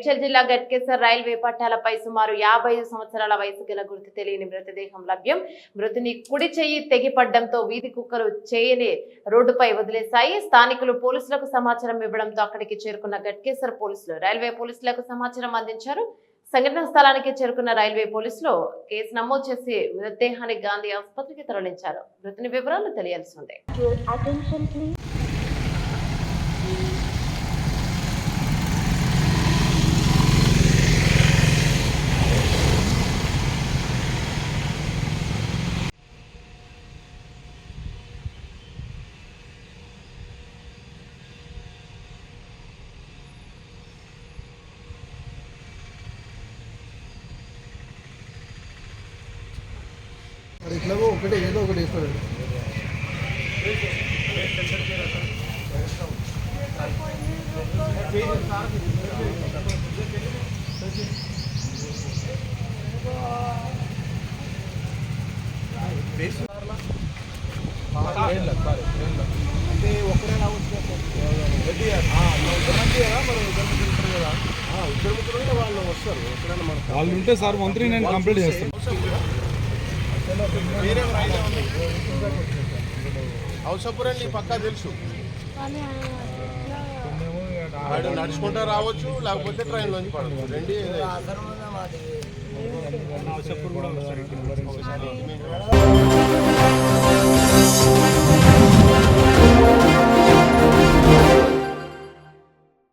మేడ్చల్ జిల్లా గట్కేసర్ రైల్వే పట్టాలపై సుమారు యాభై సంవత్సరాల వయసు గల గుర్తు తెలియని మృతదేహం లభ్యం. మృతుని కుడి చెయ్యి తెగిపడ్డంతో వీధి కుక్కలు చేయని రోడ్డుపై వదిలేశాయి. స్థానికులు పోలీసులకు సమాచారం ఇవ్వడంతో అక్కడికి చేరుకున్న గట్కేసర్ పోలీసులు రైల్వే పోలీసులకు సమాచారం అందించారు. సంఘటన స్థలానికి చేరుకున్న రైల్వే పోలీసులు కేసు నమోదు చేసి మృతదేహాన్ని గాంధీ ఆసుపత్రికి తరలించారు. మృతుని వివరాలు తెలియాల్సి ఉంది. Your attention మరి ఇట్లాగో ఒకటే ఏదో ఒకటి వేస్తాడు అంటే ఒక్కడే వాళ్ళు వస్తారు ఎక్కడైనా వాళ్ళు ఉంటే సార్ మంత్రి నేను కంప్లీట్ చేస్తాను. అవసరపురం నీ పక్కా తెలుసు. వాడు నడుచుకుంటా రావచ్చు లేకపోతే ట్రైన్ లోంచి పడవచ్చు. రెండు కూడా